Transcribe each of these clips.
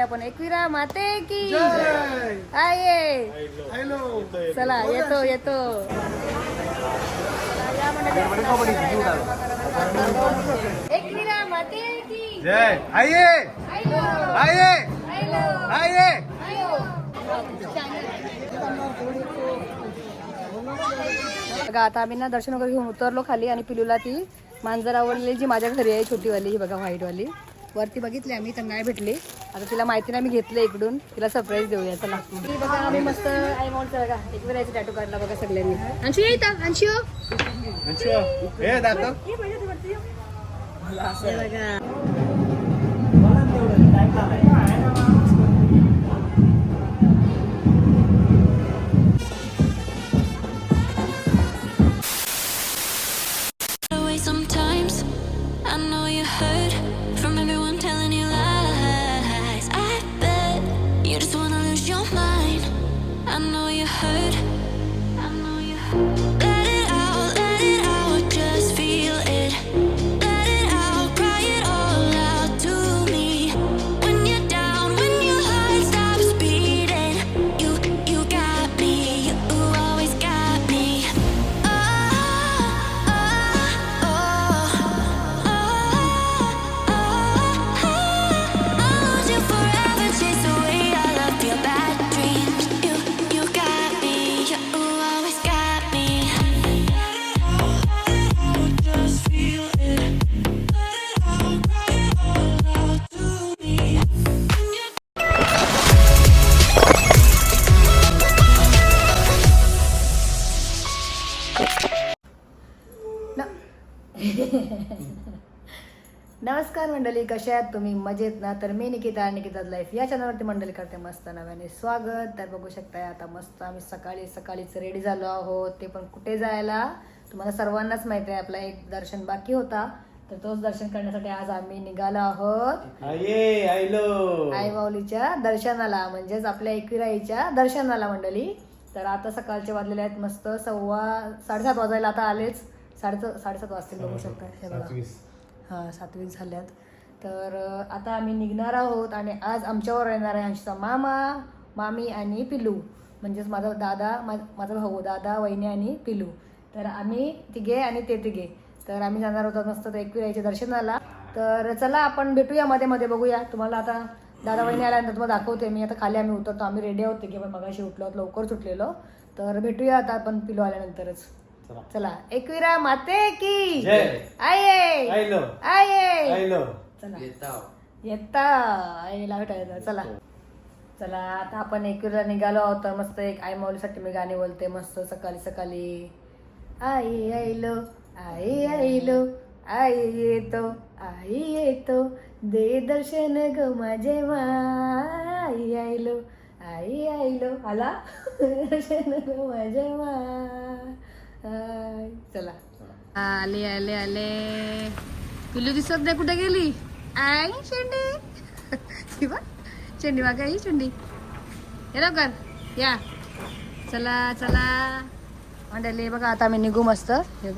आपण एकविरा माते की आहे चला येतो येतो. एकविरा माते की जय! आइए आइए आइए बघा आता आम्ही ना दर्शन वगैरे घेऊन उतरलो खाली आणि पिलूला ती मांजर आवडलेली जी माझ्या घरी आहे छोटीवाली ही बघा व्हाईटवाली. वरती बघितली आम्ही तर नाही भेटली. आता तिला माहिती नाही मी घेतलं इकडून. तिला सरप्राईज देऊया चला. बघा आम्ही मस्त आय माउंटचा बघा. एक वेळायचं टॅटू काढला बघा सगळ्यांनी. अंशू ये इथं. अंशू. बघा. मंडळी कशा आहात तुम्ही? मजेत ना? तर मी निकिता निकिता लाईफ या चॅनलवरती मंडळी करते मस्त नव्याने स्वागत. तर बघू शकताय आता मस्त आम्ही सकाळी सकाळीच रेडी झालो आहोत. ते पण कुठे जायला? तुम्हाला सर्वांनाच माहिती आहे आपला एक दर्शन बाकी होता. तर तोच दर्शन करण्यासाठी आज आम्ही निघालो आहोत. आई माऊलीच्या दर्शनाला म्हणजेच आपल्या एकविराईच्या दर्शनाला मंडळी. तर आता सकाळचे वाजलेले आहेत मस्त सव्वा साडेसात वाजायला आता आलेच. साडे साडेसात वाजतील बघू शकता हे बघा. हां सातवीस झाल्यात. तर आता आम्ही निघणार आहोत आणि आज आमच्यावर येणार आहे आमचा मामा मामी आणि पिलू. म्हणजेच माझा दादा मा- माझा भाऊ दादा वहिनी आणि पिलू. तर आम्ही तिघे आणि ते तिघे. तर आम्ही जाणार होतो मस्त एकविरायच्या दर्शनाला. तर चला आपण भेटूया मध्ये मध्ये बघूया. तुम्हाला आता दादा वहिनी आल्यानंतर तुम्हाला दाखवते. मी आता खाली आम्ही उतरतो. आम्ही रेडी आहोत की पण मगाशी उठलो आहोत, लवकर सुटलेलो. तर भेटूया आता आपण पिलू आल्यानंतरच. चला. एकविरा माते की. जय. आये. आये. चला. येता. आईला भेटायचं चला. चला आता आपण एकविरा निघालो आहोत तर मस्त एक आई माऊलीसाठी मी गाणी बोलते. मस्त सकाळी सकाळी. आई आईलो आई आईलो आई येतो आई येतो. दे दर्शन ग माझे मा आई आईलो आई आईलो आला? दर्शन ग माझे मा. चला. आले आले आले. पिल्लू दिसत नाही कुठे गेली? आई शेंडी. शिवा. शेंडी मागे आई शेंडी. ये लवकर. या. चला चला. मंडळी बघा आता आम्ही निघू मस्त. हे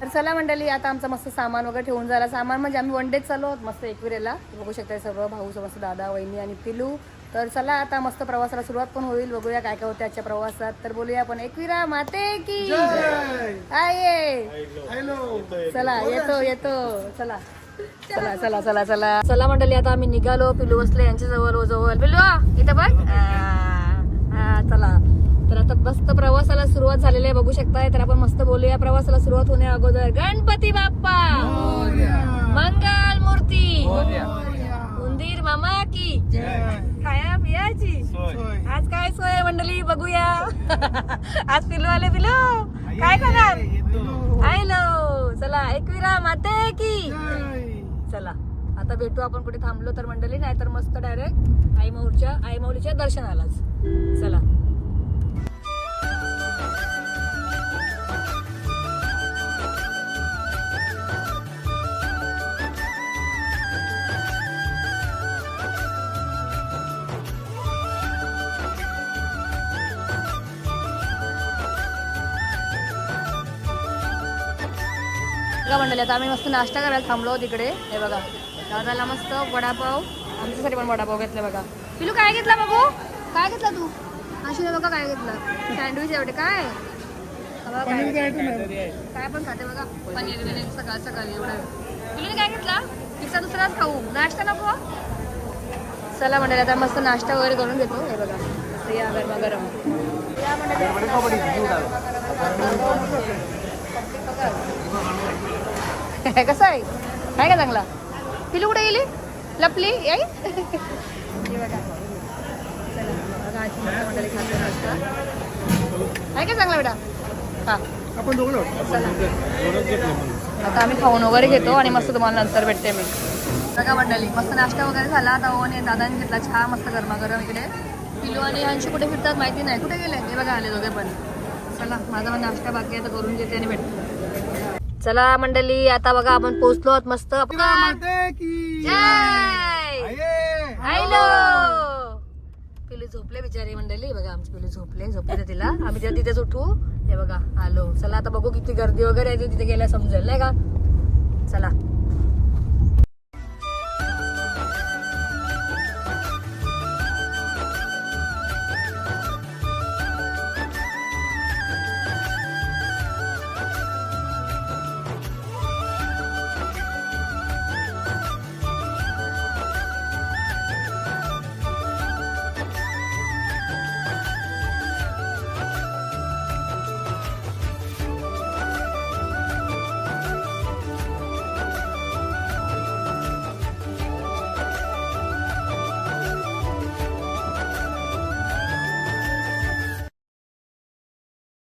तर चला मंडळी आता आमचं मस्त सामान वगैरे ठेवून झाला. सामान म्हणजे आम्ही वन डेच चालू आहोत मस्त एकविरेला. बघू शकता सर्व भाऊ मस्त दादा वहिनी आणि पिलू. तर चला आता मस्त प्रवासाला सुरुवात पण होईल. बघूया काय काय होते आजच्या प्रवासात. तर बोलूया आपण एकविरा माते की. आहे चला येतो येतो. चला. चला चला चला चला. चला मंडळी आता आम्ही निघालो पिलू बसले यांच्या जवळ जवळ पिलू इथं बघ. हा, चला. तर आता मस्त प्रवासाला सुरुवात झालेली आहे बघू शकताय. तर आपण मस्त बोलूया प्रवासाला सुरुवात होण्या अगोदर. गणपती बाप्पा! मंगल मूर्ती! उंदीर मामा की. खाया पियाची आज काय सोय मंडळी? बघूया. आज पिलू आले पिलू काय खाणार? आयलो चला एकविरा माते की. चला आता भेटू आपण कुठे थांबलो तर मंडळी नाही तर मस्त डायरेक्ट आई माऊलीच्या आई माऊलीच्या दर्शनालाच. चला. बघा मंडळी आता आम्ही मस्त नाश्ता करायला थांबलो तिकडे. हे बघा दादाला मस्त वडापाव आमच्यासाठी पण वडापाव घेतला बघा. पिलू काय घेतला बघू? काय घेतला तू? अशी बघा काय घेतलं. सँडविच एवढे काय? काय पण खाते बघा. पनीर बिनीर सकाळ सकाळी एवढं. पिलूने काय घेतला? दुसराच खाऊ. नाश्ता नको? चला मंडळी आता मस्त नाश्ता वगैरे करून घेतो. हे बघा. या गरमा गरम. या मंडळी कसं आहे? आहे का चांगला? पिलू कुठे गेली? लपली? हे नाश्ता आहे का चांगला बेटा? हां. आपण आता आम्ही खाऊन वगैरे घेतो आणि मस्त तुम्हाला नंतर भेटते मी. बघा मंडळी मस्त नाश्ता वगैरे झाला. आता ओने दादाने घेतला चहा मस्त गरमागरम इकडे. पिलू आणि हंशी कुठे फिरतात माहिती नाही. कुठे गेले? हे बघा आले दोघे पण. चला माझा पण नाश्ता बाकी आहे तर करून घेते आणि भेटते. चला मंडळी आता बघा आपण पोहोचलो आहोत मस्त. पिलू झोपले बिचारी मंडळी. बघा आमची पिलू झोपले झोपले तर तिला. आम्ही तिला तिथेच उठू. हे बघा आलो. चला आता बघू किती गर्दी वगैरे आहे तिथे गेल्या समजेल नाही का? चला.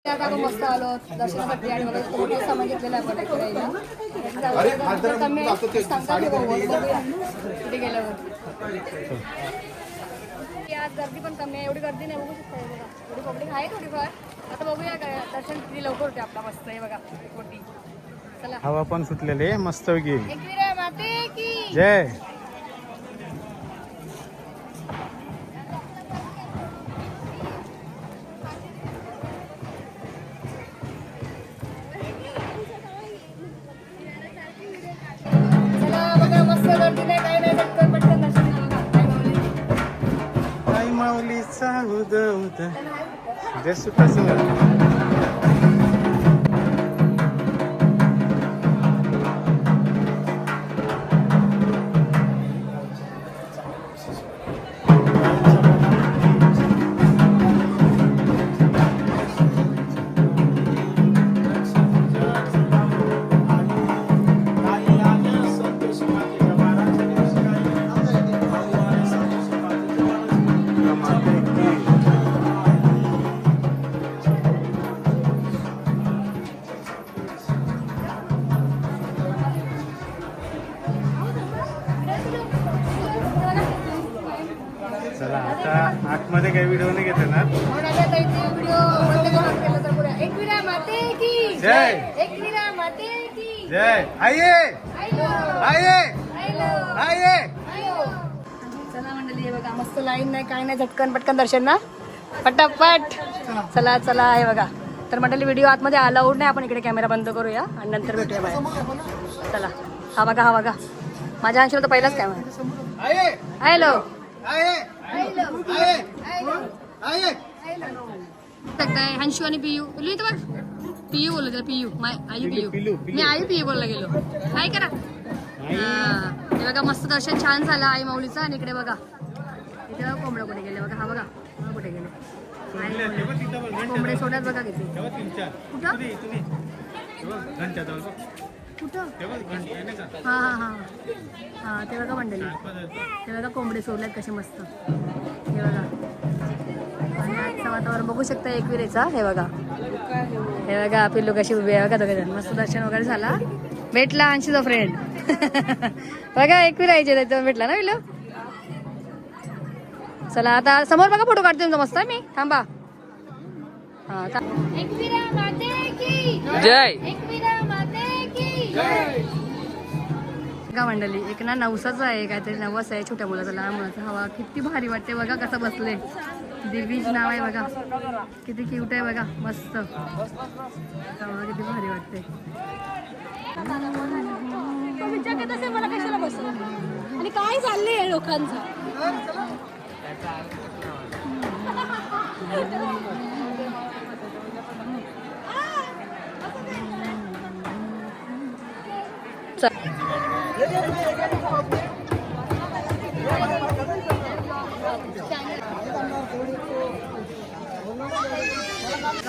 मस्त आलो दर्शनासाठी आणि मला थोडं सामान घेतलेलं आहे आपण फिरायला. कमी आहे. सांगता की बघू, बघूया. तिथे गेल्यावर. की आज गर्दी पण कमी आहे एवढी गर्दी नाही बघू शकता हे बघा. एवढी पब्लिक आहे थोडीफार आता बघूया काय दर्शन किती लवकर होते आपला मस्त आहे बघा मोठी. चला. हवा पण सुटलेले मस्त की. जय. माऊलीचा उद उद जय सुटा चला आता आतमध्ये काही व्हिडिओ नाही घेत ना जय. आये. आये. आये. चला मंडळी बघा मस्त लाईन नाही काय नाही झटकन पटकन दर्शन ना पटापट. चला चला हे बघा. तर मंडळी व्हिडिओ आतमध्ये अलाउड नाही आपण इकडे कॅमेरा बंद करूया आणि नंतर भेटूया बाहेर. चला. हा बघा हा बघा. माझ्या अंशीला तर पहिलाच कॅमेरा हॅलो आये काय हंशू आणि पियू. इथं बघ. पियू बोललो त्याला पियू. माय आई पियू. मी आई पियू बोलला गेलो. काय करा. हा. हे बघा मस्त दर्शन छान झालं आई माऊलीचं. आणि इकडे बघा. इथे बघा कोंबडं कुठे गेले. बघा हा बघा. हा कुठे गेले. कोंबडे सोडत बघा किती. कुठं? कुठं? हा हा हा. हा ते बघा मंडळी. ते बघा कोंबडे सोडल्यात कसे मस्त. हे बघा. आणि आजचं वातावरण बघू शकता एकविरेचा हे बघा. हे बघा पिल्लू कशी उभी आहे बघा दोघे मस्त दर्शन वगैरे झाला. भेटला अंशीचा फ्रेंड बघा एकवीर यायचे त्याच्यावर भेटला ना पिल्लू? चला आता समोर बघा फोटो काढते तुमचा मस्त आहे मी. थांबा. हा जय. का मंडळी एक ना नवसाचा आहे काहीतरी नवस आहे छोट्या मुलाचा लहान मुलाचा. हवा किती भारी वाटते बघा कसं बसले. दिवीज नाव आहे बघा. किती क्यूट आहे बघा मस्त. हवा किती भारी वाटते. तो विचार करत असेल मला कशाला बसवलं? आणि काय चाललंय लोकांचं?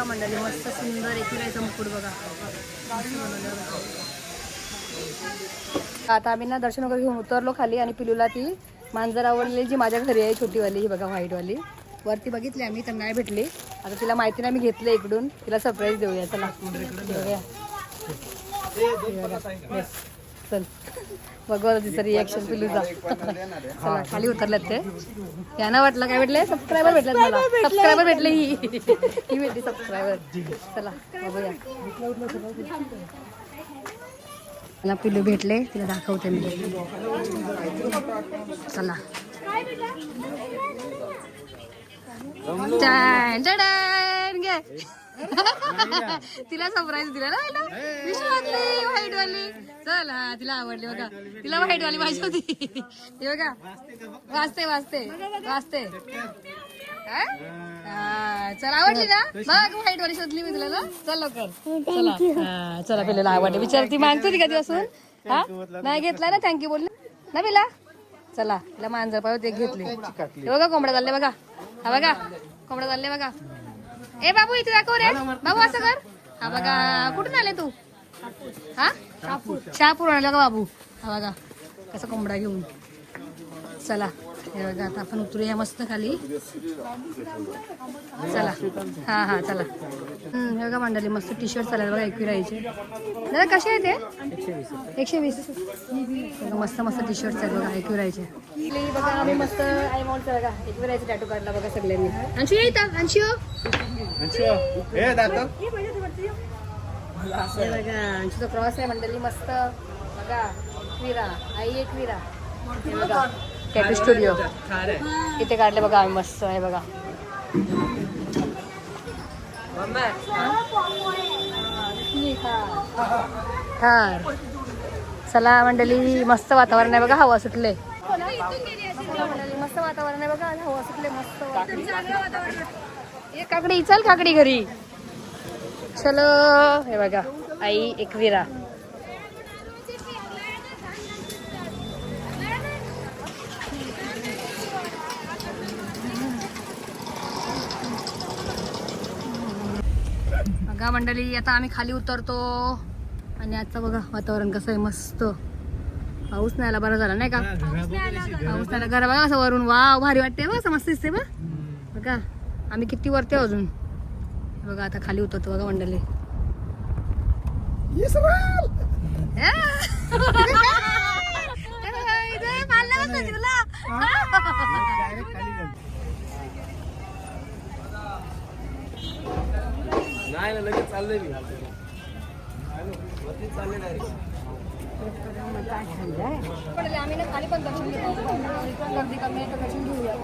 मंडळी मस्त सुंदर एकुरायचं मुकुट बघा. आता आम्ही ना दर्शन वगैरे घेऊन उतरलो खाली आणि पिलूला ती मांजर आवडलेली जी माझ्या घरी आहे छोटीवाली ही बघा व्हाईटवाली. वरती बघितली आम्ही तर नाही भेटली. आता तिला माहिती नाही मी घेतलं इकडून. तिला सरप्राईज देऊया चला. देऊया. चल. बघू आता तिचं रिॲक्शन पिलूचा चला खाली उतरल्यात ते. यांना वाटलं काय भेटले सबस्क्रायबर भेटलेत मला. सबस्क्रायबर भेटले. ही ही भेटली सबस्क्रायबर चला बघूया. मला पिलू भेटले तिला दाखवते मी. चला. तिला सरप्राईज दिला ना पहिला? विश्वातली व्हाईट वाली चल हा तिला आवडली बघा. तिला व्हाईट वाली पाहिजे होती. हे बघा. वाचते वाचते वाचते चल आवडली ना? बघ व्हाईट वाली शोधली मी तुला ना. चल लवकर. चला. हा, चला पिलेला आवडली. विचार ती मागतो ती कधी असून. हा? नाही घेतला ना थँक्यू बोलली. ना पिला? चला तिला मांजर पाहिजे घेतली. बघा कोंबड्या चालले बघा. हा बघा कोंबड्या चालले बघा. ए बाबू इथे दाखव रे. बाबू असं कर. हा बघा कुठून आले तू? हा? शहापूर आले का बाबू? हा बघा कसं कोंबडा घेऊन. चला. हे बघा आता आपण उतरूया मस्त खाली. चला. हा हा चला. हम्म, हे बघा मंडळी मस्त टी शर्ट चालेल बघा एकविरायचे दादा कसे आहे ते एकशे वीस. बघा मस्त मस्त टी शर्ट आहेत बघा एकविरायचे बघा आम्ही मस्त आय माउंटचा बघा एकविरायचे टॅटू काढला बघा सगळ्यांनी. अंशू ये इथं अंशू दादा. बघा अंशूचा क्रॉस आहे मंडळी मस्त. बघा एकविरा आई एकविरा बघा. टॅटू स्टुडिओ इथे काढले बघा आम्ही मस्त आहे बघा. थार. चला मंडळी मस्त वातावरण आहे बघा हवा सुटले. मस्त वातावरण आहे बघा हवा सुटले मस्त काकडी चल काकडी घरी. चलो हे बघा आई एकविरा बघा मंडळी आता आम्ही खाली उतरतो. आणि आजचं बघा वातावरण कसं आहे मस्त. पाऊस नाही आला बरं झाला नाही का? पाऊस नाही आला घरा बघा असं वरून. वाव भारी वाटते बघ मस्त दिसते बघ बघा आम्ही किती वरते अजून. बघा आता खाली उतरतो बघा मंडळी. तुला. नाही ना लगेच चाललंय मी. पडले आम्ही ना खाली पण दर्शन घेतो गर्दी कमी आहे तर दर्शन घेऊया